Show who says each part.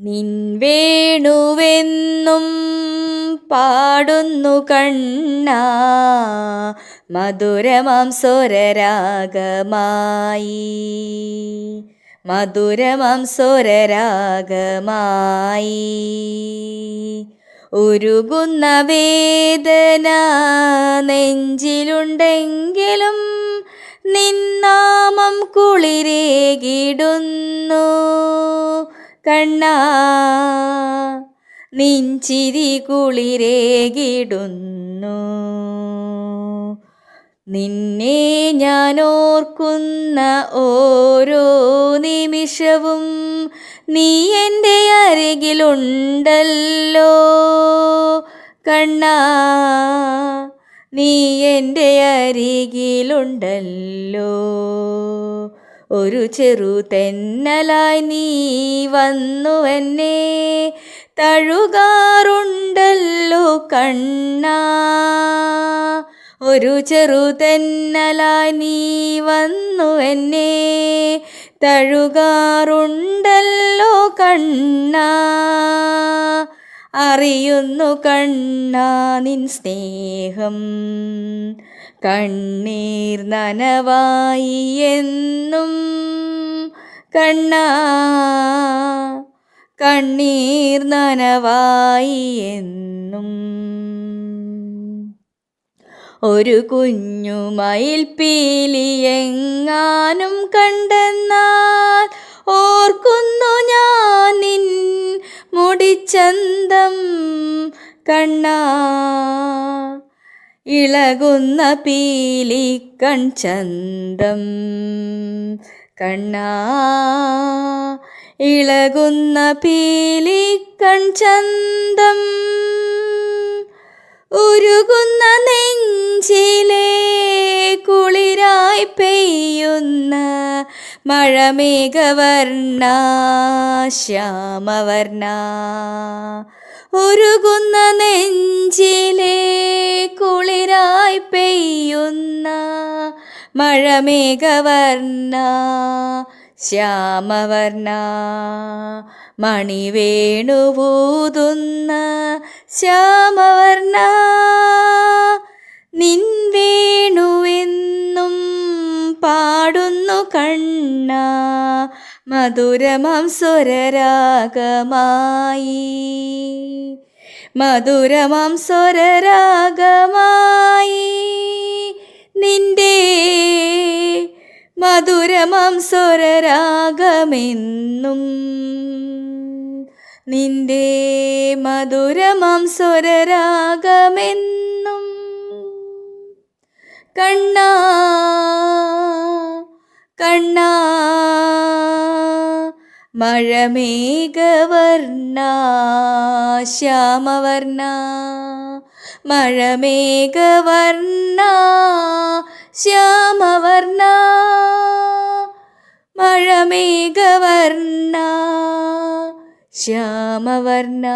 Speaker 1: നിൻ വേണുവെന്നും പാടുന്നു കണ്ണ മധുരമാം സ്വരരാഗമായി. മധുരമാം സ്വരരാഗമായി. ഉരുകുന്ന വേദന നെഞ്ചിലുണ്ടെങ്കിലും നിന്നാമം കുളിരേകിടുന്നു. കണ്ണാ നിഞ്ചിരി കുളിരേകിടുന്നു നിന്നെ ഞാൻ ഓർക്കുന്ന ഓരോ നിമിഷവും നീ എന്റെ അരികിലുണ്ടല്ലോ. കണ്ണാ നീ എന്റെ അരികിലുണ്ടല്ലോ. ഒരു ചെറു തെന്നലായി നീ വന്നു എന്നെ. തഴുകാറുണ്ടല്ലോ കണ്ണ. ഒരു ചെറു തെന്നലായി നീ വന്നു എന്നെ. തഴുകാറുണ്ടല്ലോ കണ്ണ. അറിയുന്നു കണ്ണാ നിൻ സ്നേഹം. കണ്ണീർ നനവായി എന്നും കണ്ണാ. കണ്ണീർ നനവായി എന്നും ഒരു കുഞ്ഞു മയിൽപ്പീലിയെങ്ങാനും കണ്ടെന്നാൽ ഓർക്കുന്നു ഞാൻ നിൻ മുടിച്ചന്തം കണ്ണാ. ഇളകുന്ന പീലി കൺചന്തം കണ്ണാ ഇളകുന്ന പീലി കൺചന്തം ഉരുകുന്ന നെഞ്ചിലെ കുളിരായി പെയ്യുന്ന മഴമേഘവർണ ശ്യാമവർണ. ഉരുകുന്ന നെഞ്ചിലെ മഴമേഘവർണ ശ്യാമവർണ മണിവേണുപൂതുന്ന ശ്യാമവർണ നിൻവേണുവെന്നും പാടുന്നു കണ്ണ മധുരമം സ്വരരാഗമായി. മധുരമം സ്വരരാഗമായി. നിന്റെ മധുരമം സ്വരരാഗമെന്നും നിന്റെ മധുരമം സ്വരരാഗമെന്നും കണ്ണ കണ്ണ മഴമേഘവർണ ശ്യാമവർണ മഴമേഘവർണ ശ്യാമവർണ. മഴമേഘവർണ ശ്യാമവർണ.